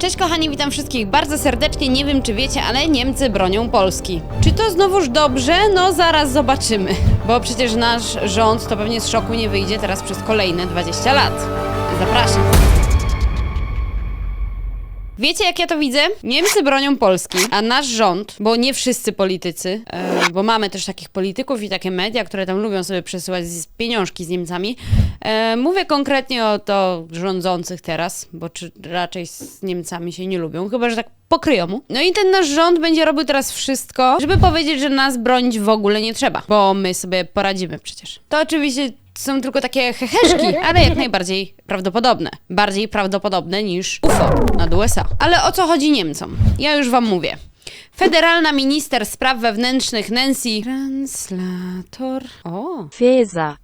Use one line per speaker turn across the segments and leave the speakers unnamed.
Cześć kochani, witam wszystkich bardzo serdecznie. Nie wiem czy wiecie, ale Niemcy bronią Polski. Czy to znowuż dobrze? No zaraz zobaczymy. Bo przecież nasz rząd to pewnie z szoku nie wyjdzie teraz przez kolejne 20 lat. Zapraszam. Wiecie, jak ja to widzę? Niemcy bronią Polski, a nasz rząd, bo nie wszyscy politycy, e, bo mamy też takich polityków i takie media, które tam lubią sobie przesyłać z- pieniążki z Niemcami. E, mówię konkretnie o to rządzących teraz, bo czy raczej z Niemcami się nie lubią, chyba że tak pokryją mu. No i ten nasz rząd będzie robił teraz wszystko, żeby powiedzieć, że nas bronić w ogóle nie trzeba, bo my sobie poradzimy przecież. To oczywiście są tylko takie heheszki, ale jak najbardziej prawdopodobne. Bardziej prawdopodobne niż UFO nad USA. Ale o co chodzi Niemcom? Ja już wam mówię. Federalna minister spraw wewnętrznych Nancy Translator. O,
Feser,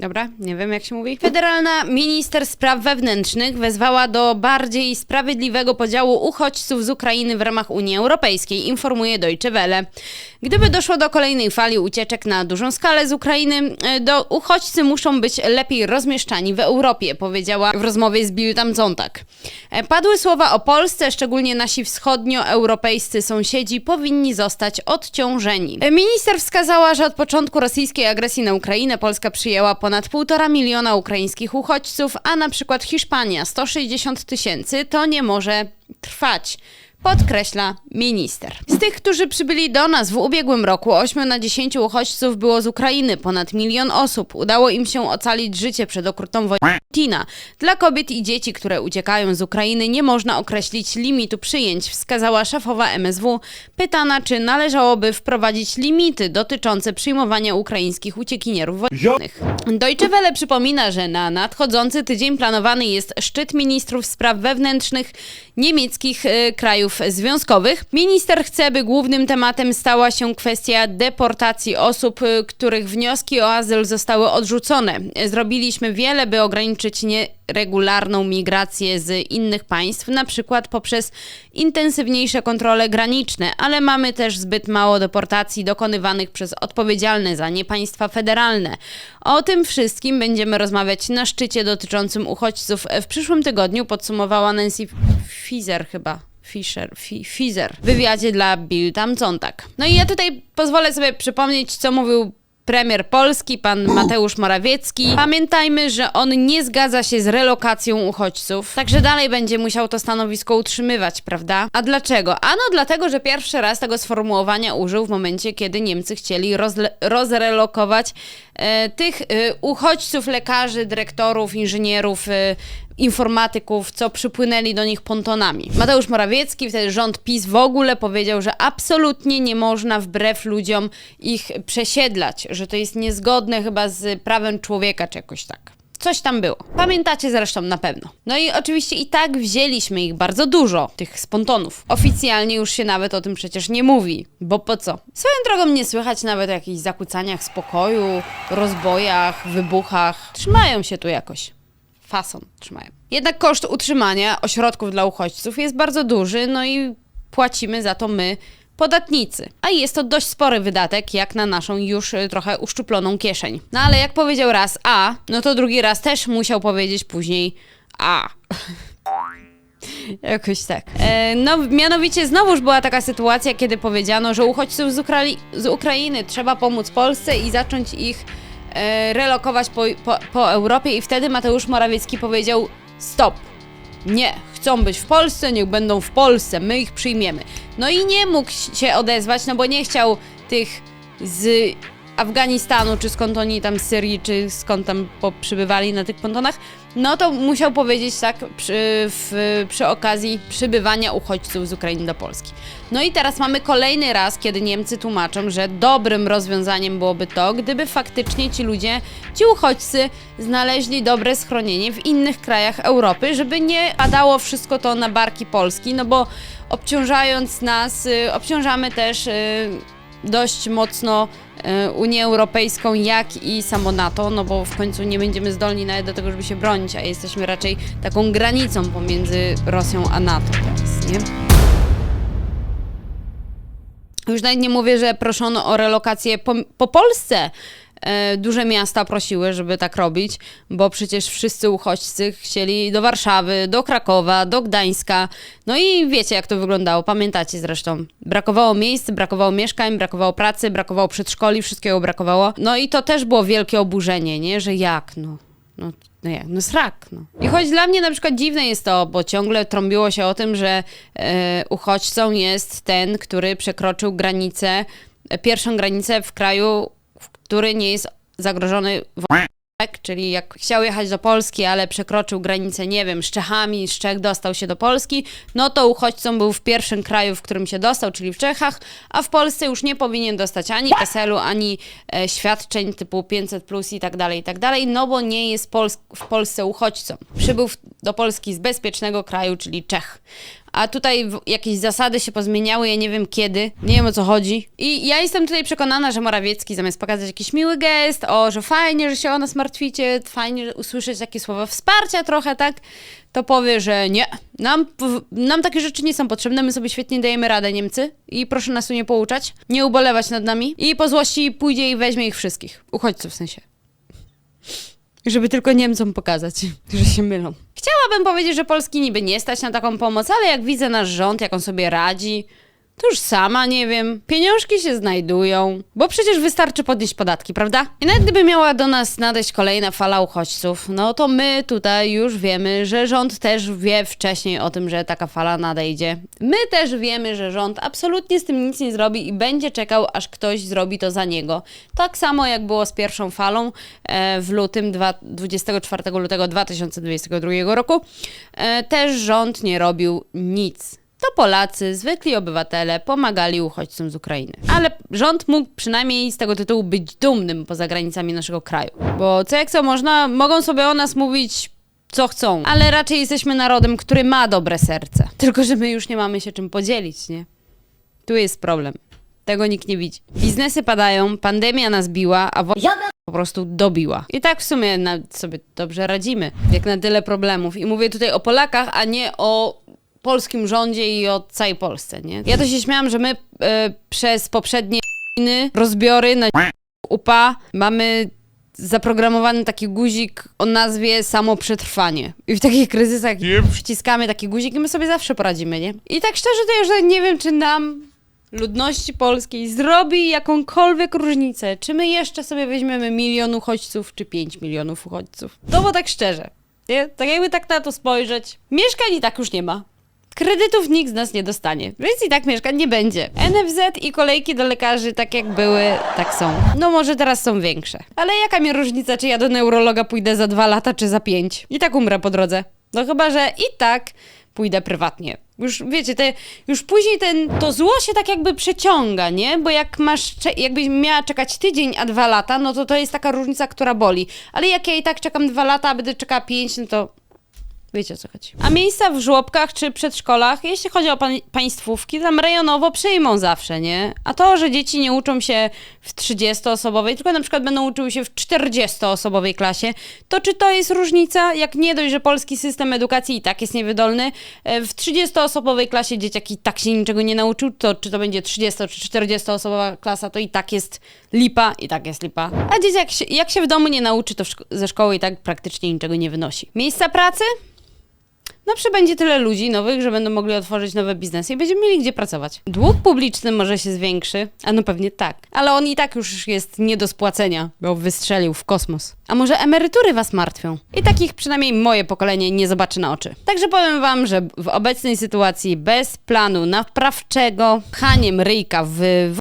Dobra, nie wiem jak się mówi. Federalna minister spraw wewnętrznych wezwała do bardziej sprawiedliwego podziału uchodźców z Ukrainy w ramach Unii Europejskiej, informuje Deutsche Welle. Gdyby doszło do kolejnej fali ucieczek na dużą skalę z Ukrainy, e, do uchodźcy muszą być lepiej rozmieszczani w Europie, powiedziała w rozmowie z Bill tam Zontak. E, Padły słowa o Polsce, szczególnie nasi wschodnioeuropejscy sąsiedzi powinni zostać odciążeni. E, Minister wskazała, że od początku rosyjskiej agresji na Ukrainę Polska przyjęła ponad 1,5 miliona ukraińskich uchodźców, a na przykład Hiszpania 160 tysięcy, to nie może trwać. Podkreśla minister. Z tych, którzy przybyli do nas w ubiegłym roku, 8 na 10 uchodźców było z Ukrainy, ponad milion osób. Udało im się ocalić życie przed okrutną wojną Putina. Dla kobiet i dzieci, które uciekają z Ukrainy, nie można określić limitu przyjęć, wskazała szefowa MSW, pytana, czy należałoby wprowadzić limity dotyczące przyjmowania ukraińskich uciekinierów wojennych. Deutsche Welle przypomina, że na nadchodzący tydzień planowany jest szczyt ministrów spraw wewnętrznych niemieckich e, krajów związkowych. Minister chce, by głównym tematem stała się kwestia deportacji osób, e, których wnioski o azyl zostały odrzucone. Zrobiliśmy wiele, by ograniczyć nieregularną migrację z innych państw, na przykład poprzez intensywniejsze kontrole graniczne, ale mamy też zbyt mało deportacji dokonywanych przez odpowiedzialne za nie państwa federalne. O tym wszystkim będziemy rozmawiać na szczycie dotyczącym uchodźców w przyszłym tygodniu, podsumowała Nancy Fizer chyba. Fischer, Fi, Fizer w wywiadzie dla Bill tam Zontak. No i ja tutaj pozwolę sobie przypomnieć, co mówił premier Polski, pan Mateusz Morawiecki. Pamiętajmy, że on nie zgadza się z relokacją uchodźców, także dalej będzie musiał to stanowisko utrzymywać, prawda? A dlaczego? Ano dlatego, że pierwszy raz tego sformułowania użył w momencie, kiedy Niemcy chcieli rozrelokować e, tych e, uchodźców, lekarzy, dyrektorów, inżynierów, e, informatyków, co przypłynęli do nich pontonami. Mateusz Morawiecki, wtedy rząd PiS w ogóle powiedział, że absolutnie nie można wbrew ludziom ich przesiedlać, że to jest niezgodne chyba z prawem człowieka czy jakoś tak. Coś tam było. Pamiętacie zresztą na pewno. No i oczywiście i tak wzięliśmy ich bardzo dużo, tych spontonów. Oficjalnie już się nawet o tym przecież nie mówi, bo po co? Swoją drogą nie słychać nawet o jakichś zakłócaniach spokoju, rozbojach, wybuchach. Trzymają się tu jakoś fason trzymają. Jednak koszt utrzymania ośrodków dla uchodźców jest bardzo duży, no i płacimy za to my, podatnicy. A jest to dość spory wydatek, jak na naszą już y, trochę uszczuploną kieszeń. No ale jak powiedział raz A, no to drugi raz też musiał powiedzieć później A. Jakoś tak. E, no, mianowicie znowuż była taka sytuacja, kiedy powiedziano, że uchodźców z, z Ukrainy trzeba pomóc Polsce i zacząć ich relokować po, po, po Europie i wtedy Mateusz Morawiecki powiedział stop. Nie, chcą być w Polsce, niech będą w Polsce, my ich przyjmiemy. No i nie mógł się odezwać, no bo nie chciał tych z Afganistanu, czy skąd oni tam z Syrii, czy skąd tam przybywali na tych pontonach, no to musiał powiedzieć tak przy, w, przy okazji przybywania uchodźców z Ukrainy do Polski. No i teraz mamy kolejny raz, kiedy Niemcy tłumaczą, że dobrym rozwiązaniem byłoby to, gdyby faktycznie ci ludzie, ci uchodźcy znaleźli dobre schronienie w innych krajach Europy, żeby nie padało wszystko to na barki Polski, no bo obciążając nas, y, obciążamy też y, dość mocno e, Unię Europejską, jak i samo NATO, no bo w końcu nie będziemy zdolni nawet do tego, żeby się bronić, a jesteśmy raczej taką granicą pomiędzy Rosją a NATO teraz, nie? Już nawet nie mówię, że proszono o relokację po, po Polsce, duże miasta prosiły, żeby tak robić, bo przecież wszyscy uchodźcy chcieli do Warszawy, do Krakowa, do Gdańska. No i wiecie, jak to wyglądało, pamiętacie zresztą. Brakowało miejsc, brakowało mieszkań, brakowało pracy, brakowało przedszkoli, wszystkiego brakowało. No i to też było wielkie oburzenie, nie? Że jak, no. No, no jak, no srak, no. I choć dla mnie na przykład dziwne jest to, bo ciągle trąbiło się o tym, że e, uchodźcą jest ten, który przekroczył granicę, e, pierwszą granicę w kraju, który nie jest zagrożony. Tak, czyli jak chciał jechać do Polski, ale przekroczył granicę, nie wiem, z Czechami, z Czech dostał się do Polski, no to uchodźcą był w pierwszym kraju, w którym się dostał, czyli w Czechach, a w Polsce już nie powinien dostać ani PESEL-u, ani e, świadczeń typu 500 plus i tak dalej, i tak dalej, no bo nie jest Pols- w Polsce uchodźcą. Przybył do Polski z bezpiecznego kraju, czyli Czech. A tutaj jakieś zasady się pozmieniały, ja nie wiem kiedy, nie wiem o co chodzi. I ja jestem tutaj przekonana, że Morawiecki zamiast pokazać jakiś miły gest, o, że fajnie, że się o nas martwicie, fajnie że usłyszeć takie słowa wsparcia trochę, tak? To powie, że nie, nam, nam takie rzeczy nie są potrzebne, my sobie świetnie dajemy radę, Niemcy, i proszę nas tu nie pouczać, nie ubolewać nad nami. I po złości pójdzie i weźmie ich wszystkich. Uchodźców w sensie. Żeby tylko Niemcom pokazać, że się mylą. Chciałabym powiedzieć, że Polski niby nie stać na taką pomoc, ale jak widzę nasz rząd, jak on sobie radzi, to już sama nie wiem. Pieniążki się znajdują, bo przecież wystarczy podnieść podatki, prawda? I nawet gdyby miała do nas nadejść kolejna fala uchodźców, no to my tutaj już wiemy, że rząd też wie wcześniej o tym, że taka fala nadejdzie. My też wiemy, że rząd absolutnie z tym nic nie zrobi i będzie czekał, aż ktoś zrobi to za niego. Tak samo jak było z pierwszą falą e, w lutym, dwa, 24 lutego 2022 roku. E, też rząd nie robił nic. To Polacy, zwykli obywatele, pomagali uchodźcom z Ukrainy. Ale rząd mógł przynajmniej z tego tytułu być dumnym poza granicami naszego kraju. Bo co jak co można, mogą sobie o nas mówić co chcą, ale raczej jesteśmy narodem, który ma dobre serce. Tylko, że my już nie mamy się czym podzielić, nie? Tu jest problem. Tego nikt nie widzi. Biznesy padają, pandemia nas biła, a wojna po prostu dobiła. I tak w sumie sobie dobrze radzimy, jak na tyle problemów. I mówię tutaj o Polakach, a nie o polskim rządzie i o całej Polsce, nie? Ja to się śmiałam, że my e, przez poprzednie rozbiory na UPA mamy zaprogramowany taki guzik o nazwie samoprzetrwanie. I w takich kryzysach przyciskamy taki guzik i my sobie zawsze poradzimy, nie? I tak szczerze to już nie wiem, czy nam ludności polskiej zrobi jakąkolwiek różnicę, czy my jeszcze sobie weźmiemy milion uchodźców, czy 5 milionów uchodźców. To bo tak szczerze, nie? Tak jakby tak na to spojrzeć. Mieszkań i tak już nie ma. Kredytów nikt z nas nie dostanie, więc i tak mieszkań nie będzie. NFZ i kolejki do lekarzy, tak jak były, tak są. No może teraz są większe. Ale jaka mi różnica, czy ja do neurologa pójdę za dwa lata, czy za pięć? I tak umrę po drodze. No chyba, że i tak pójdę prywatnie. Już wiecie, te, już później ten, to zło się tak jakby przeciąga, nie? Bo jak masz, jakbyś miała czekać tydzień, a dwa lata, no to to jest taka różnica, która boli. Ale jak ja i tak czekam dwa lata, a będę czekała pięć, no to Wiecie o co chodzi. A miejsca w żłobkach czy przedszkolach, jeśli chodzi o pan- państwówki, tam rejonowo przyjmą zawsze, nie? A to, że dzieci nie uczą się w 30-osobowej, tylko na przykład będą uczyły się w 40-osobowej klasie, to czy to jest różnica? Jak nie dość, że polski system edukacji i tak jest niewydolny, e, w 30-osobowej klasie dzieciak i tak się niczego nie nauczył, to czy to będzie 30 czy 40-osobowa klasa, to i tak jest lipa, i tak jest lipa. A dzieciak jak się, w domu nie nauczy, to szko- ze szkoły i tak praktycznie niczego nie wynosi. Miejsca pracy? No przybędzie tyle ludzi nowych, że będą mogli otworzyć nowe biznesy i będziemy mieli gdzie pracować. Dług publiczny może się zwiększy, a no pewnie tak. Ale on i tak już jest nie do spłacenia, bo wystrzelił w kosmos. A może emerytury was martwią? I takich przynajmniej moje pokolenie nie zobaczy na oczy. Także powiem wam, że w obecnej sytuacji bez planu naprawczego, pchaniem ryjka w, w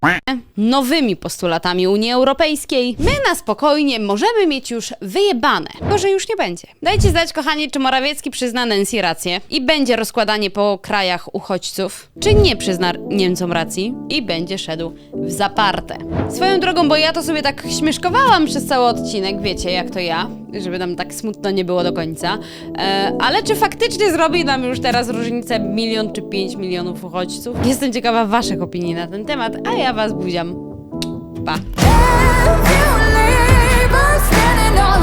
nowymi postulatami Unii Europejskiej, my na spokojnie możemy mieć już wyjebane. Gorzej już nie będzie. Dajcie znać, kochani, czy Morawiecki przyzna Nancy rację i będzie rozkładanie po krajach uchodźców, czy nie przyzna Niemcom racji i będzie szedł w zaparte. Swoją drogą, bo ja to sobie tak śmieszkowałam przez cały odcinek, wiecie, jak to ja, żeby nam tak smutno nie było do końca, e, ale czy faktycznie zrobi nam już teraz różnicę milion czy pięć milionów uchodźców? Jestem ciekawa waszych opinii na ten temat, a ja was buziam. Pa!